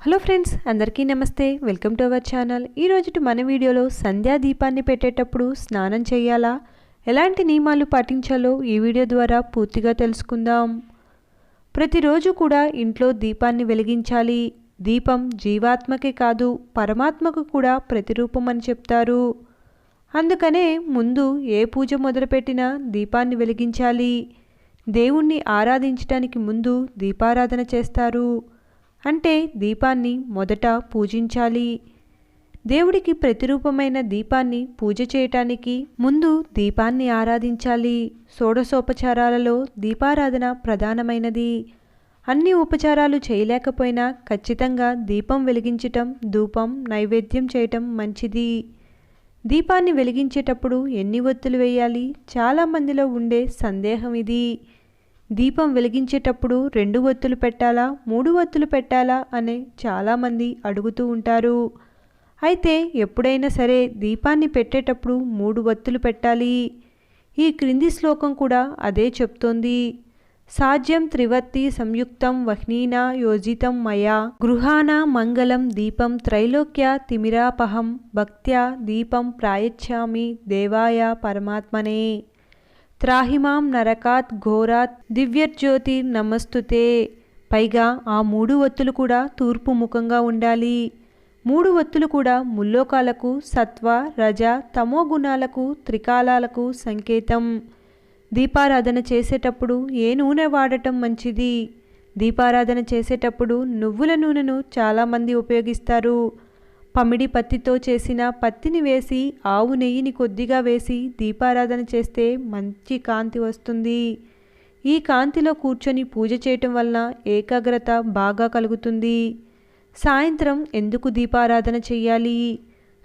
Hello friends అందరికీ నమస్తే. Welcome to our channel. ఈరోజు మన వీడియోలో సంధ్యా దీపాన్ని పెట్టేటప్పుడు స్నానం చేయాలా? ఎలాంటి నియమాలు పాటించాలో ఈ వీడియో ద్వారా పూర్తిగా తెలుసుకుందాం. ప్రతిరోజు కూడా ఇంట్లో దీపాన్ని వెలిగించాలి. దీపం జీవాత్మకే కాదు పరమాత్మకు కూడా ప్రతిరూపం అని చెప్తారు. అందుకనే ముందు ఏ పూజ మొదలుపెట్టినా దీపాన్ని వెలిగించాలి. దేవుణ్ణి ఆరాధించడానికి ముందు దీపారాధన చేస్తారు. అంటే దీపాన్ని మొదట పూజించాలి. దేవుడికి ప్రతిరూపమైన దీపాన్ని పూజ చేయటానికి ముందు దీపాన్ని ఆరాధించాలి. షోడశోపచారాలలో దీపారాధన ప్రధానమైనది. అన్ని ఉపచారాలు చేయలేకపోయినా ఖచ్చితంగా దీపం వెలిగించటం ధూపం నైవేద్యం చేయటం మంచిది. దీపాన్ని వెలిగించేటప్పుడు ఎన్ని ఒత్తులు వేయాలి? చాలామందిలో ఉండే సందేహం ఇది. దీపం వెలిగించేటప్పుడు రెండు ఒత్తులు పెట్టాలా మూడు ఒత్తులు పెట్టాలా అని చాలామంది అడుగుతూ ఉంటారు. అయితే ఎప్పుడైనా సరే దీపాన్ని పెట్టేటప్పుడు మూడు ఒత్తులు పెట్టాలి. ఈ క్రింది శ్లోకం కూడా అదే చెప్తోంది. సాధ్యం త్రివత్తి సంయుక్తం వహ్నీనా యోజితం మయా గృహాన మంగళం దీపం త్రైలోక్య తిమిరాపహం భక్త్యా దీపం ప్రాయచ్చామి దేవాయ పరమాత్మనే. త్రాహిమాం నరకాత్ ఘోరాత్ దివ్యజ్యోతి నమస్తుతే. పైగా ఆ మూడు ఒత్తులు కూడా తూర్పు ముఖంగా ఉండాలి. మూడు ఒత్తులు కూడా ముల్లోకాలకు సత్వ రజ తమో గుణాలకు త్రికాలాలకు సంకేతం. దీపారాధన చేసేటప్పుడు ఏ నూనె వాడటం మంచిది? దీపారాధన చేసేటప్పుడు నువ్వుల నూనెను చాలామంది ఉపయోగిస్తారు. పమిడి పత్తితో చేసిన పత్తిని వేసి ఆవు నెయ్యిని కొద్దిగా వేసి దీపారాధన చేస్తే మంచి కాంతి వస్తుంది. ఈ కాంతిలో కూర్చొని పూజ చేయటం వలన ఏకాగ్రత బాగా కలుగుతుంది. సాయంత్రం ఎందుకు దీపారాధన చెయ్యాలి?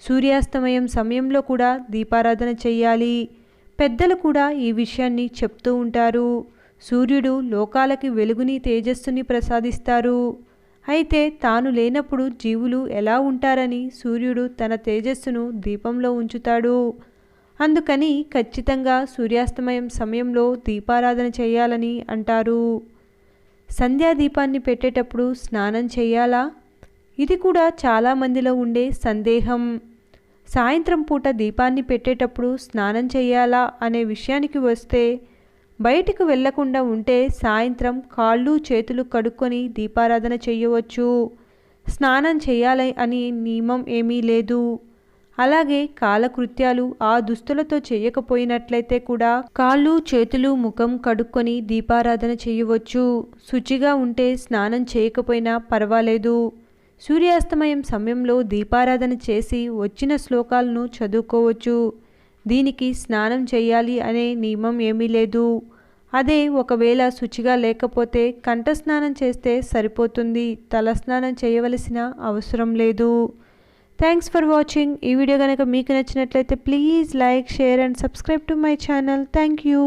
సూర్యాస్తమయం సమయంలో కూడా దీపారాధన చెయ్యాలి. పెద్దలు కూడా ఈ విషయాన్ని చెప్తూ ఉంటారు. సూర్యుడు లోకాలకి వెలుగుని తేజస్సుని ప్రసాదిస్తారు. అయితే తాను లేనప్పుడు జీవులు ఎలా ఉంటారని సూర్యుడు తన తేజస్సును దీపంలో ఉంచుతాడు. అందుకని ఖచ్చితంగా సూర్యాస్తమయం సమయంలో దీపారాధన చేయాలని అంటారు. సంధ్యాదీపాన్ని పెట్టేటప్పుడు స్నానం చేయాలా? ఇది కూడా చాలామందిలో ఉండే సందేహం. సాయంత్రం పూట దీపాన్ని పెట్టేటప్పుడు స్నానం చేయాలా అనే విషయానికి వస్తే బయటికి వెళ్ళకుండా ఉంటే సాయంత్రం కాళ్ళు చేతులు కడుక్కొని దీపారాధన చేయవచ్చు. స్నానం చేయాలి అని నియమం ఏమీ లేదు. అలాగే కాలకృత్యాలు ఆ దుస్తులతో చేయకపోయినట్లయితే కూడా కాళ్ళు చేతులు ముఖం కడుక్కొని దీపారాధన చేయవచ్చు. శుచిగా ఉంటే స్నానం చేయకపోయినా పర్వాలేదు. సూర్యాస్తమయం సమయంలో దీపారాధన చేసి వచ్చిన శ్లోకాలను చదువుకోవచ్చు. దీనికి స్నానం చేయాలి అనే నియమం ఏమీ లేదు. అదే ఒకవేళ శుచిగా లేకపోతే కంఠస్నానం చేస్తే సరిపోతుంది. తలస్నానం చేయవలసిన అవసరం లేదు. థ్యాంక్స్ ఫర్ వాచింగ్ ఈ వీడియో కనుక మీకు నచ్చినట్లయితే please like share and subscribe to my channel thank you